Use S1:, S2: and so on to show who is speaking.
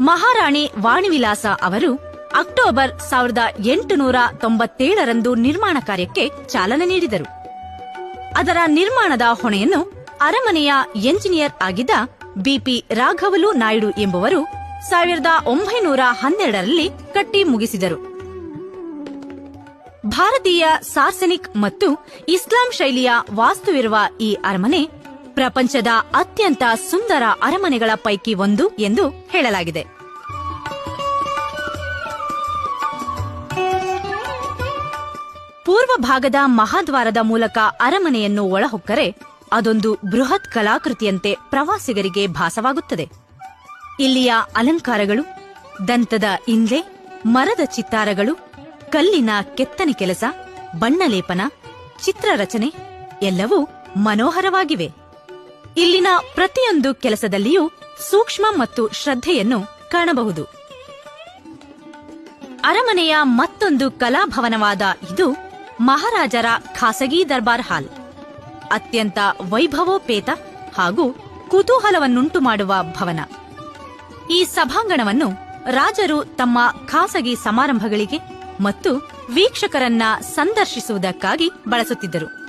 S1: ಮಹಾರಾಣಿ ವಾಣಿವಿಲಾಸ ಅವರು ಅಕ್ಟೋಬರ್ ಸಾವಿರದ ಎಂಟುನೂರ ತೊಂಬತ್ತೇಳರಂದು ನಿರ್ಮಾಣ ಕಾರ್ಯಕ್ಕೆ ಚಾಲನೆ ನೀಡಿದರು. ಅದರ ನಿರ್ಮಾಣದ ಹೊಣೆಯನ್ನು ಅರಮನೆಯ ಎಂಜಿನಿಯರ್ ಆಗಿದ್ದ ಬಿಪಿ ರಾಘವಲು ನಾಯ್ಡು ಎಂಬುವರು ಸಾವಿರದ ಒಂಬೈನೂರ ಹನ್ನೆರಡರಲ್ಲಿ ಕಟ್ಟಿ ಮುಗಿಸಿದರು. ಭಾರತೀಯ ಸಾರ್ಸನಿಕ್ ಮತ್ತು ಇಸ್ಲಾಂ ಶೈಲಿಯ ವಾಸ್ತುವಿರುವ ಈ ಅರಮನೆ ಪ್ರಪಂಚದ ಅತ್ಯಂತ ಸುಂದರ ಅರಮನೆಗಳ ಪೈಕಿ ಒಂದು ಎಂದು ಹೇಳಲಾಗಿದೆ. ಪೂರ್ವ ಭಾಗದ ಮಹಾದ್ವಾರದ ಮೂಲಕ ಅರಮನೆಯನ್ನು ಒಳಹೊಕ್ಕರೆ ಅದೊಂದು ಬೃಹತ್ ಕಲಾಕೃತಿಯಂತೆ ಪ್ರವಾಸಿಗರಿಗೆ ಭಾಸವಾಗುತ್ತದೆ. ಇಲ್ಲಿಯ ಅಲಂಕಾರಗಳು, ದಂತದ ಇಂದೆ, ಮರದ ಚಿತ್ತಾರಗಳು, ಕಲ್ಲಿನ ಕೆತ್ತನೆ ಕೆಲಸ, ಬಣ್ಣಲೇಪನ, ಚಿತ್ರರಚನೆ ಎಲ್ಲವೂ ಮನೋಹರವಾಗಿವೆ. ಇಲ್ಲಿನ ಪ್ರತಿಯೊಂದು ಕೆಲಸದಲ್ಲಿಯೂ ಸೂಕ್ಷ್ಮ ಮತ್ತು ಶ್ರದ್ಧೆಯನ್ನು ಕಾಣಬಹುದು. ಅರಮನೆಯ ಮತ್ತೊಂದು ಕಲಾಭವನವಾದ ಇದು ಮಹಾರಾಜರ ಖಾಸಗಿ ದರ್ಬಾರ್ ಹಾಲ್. ಅತ್ಯಂತ ವೈಭವೋಪೇತ ಹಾಗೂ ಕುತೂಹಲವನ್ನುಂಟು ಮಾಡುವ ಭವನ. ಈ ಸಭಾಂಗಣವನ್ನು ರಾಜರು ತಮ್ಮ ಖಾಸಗಿ ಸಮಾರಂಭಗಳಿಗೆ ಮತ್ತು ವೀಕ್ಷಕರನ್ನ ಸಂದರ್ಶಿಸುವುದಕ್ಕಾಗಿ ಬಳಸುತ್ತಿದ್ದರು.